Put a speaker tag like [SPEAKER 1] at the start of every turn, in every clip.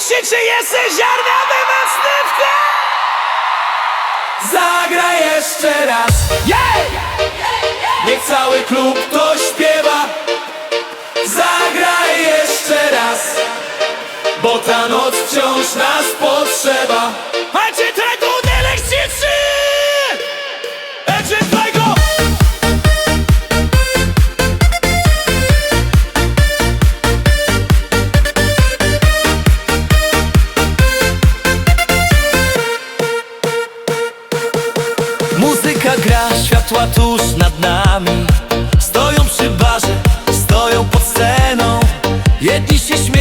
[SPEAKER 1] krzyczy jesteś ziarniany westywny
[SPEAKER 2] Zagraj jeszcze raz.
[SPEAKER 1] Jej!
[SPEAKER 2] Niech cały klub to śpiewa. Zagraj jeszcze raz Bo ta noc wciąż nas potrzeba.
[SPEAKER 1] Macie tego
[SPEAKER 3] światła tuż nad nami. Stoją przy barze, stoją pod sceną. Jedni się śmieją,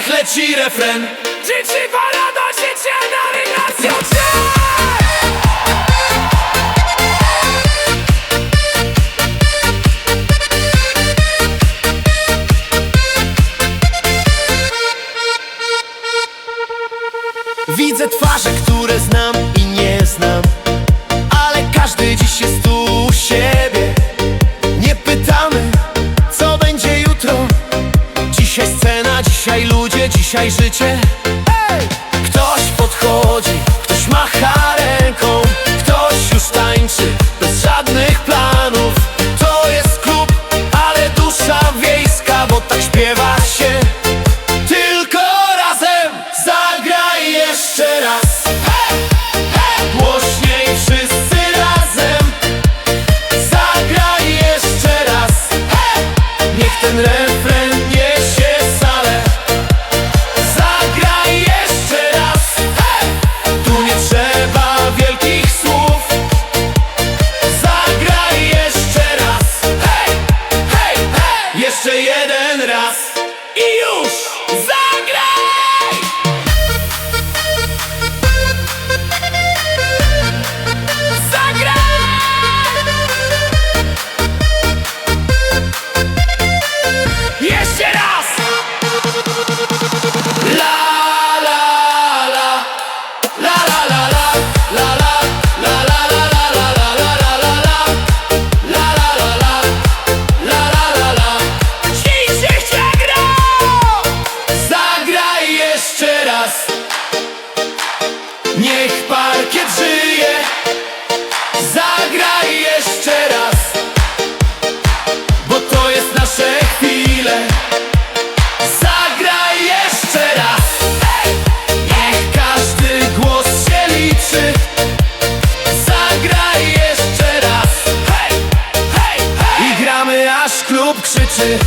[SPEAKER 3] Niech leci refren.
[SPEAKER 1] Dzieci parada, dzieci nawigacją
[SPEAKER 3] Widzę twarze, które znam i nie znam Ale każdy dziś jest tu dzisiaj życie krzyczy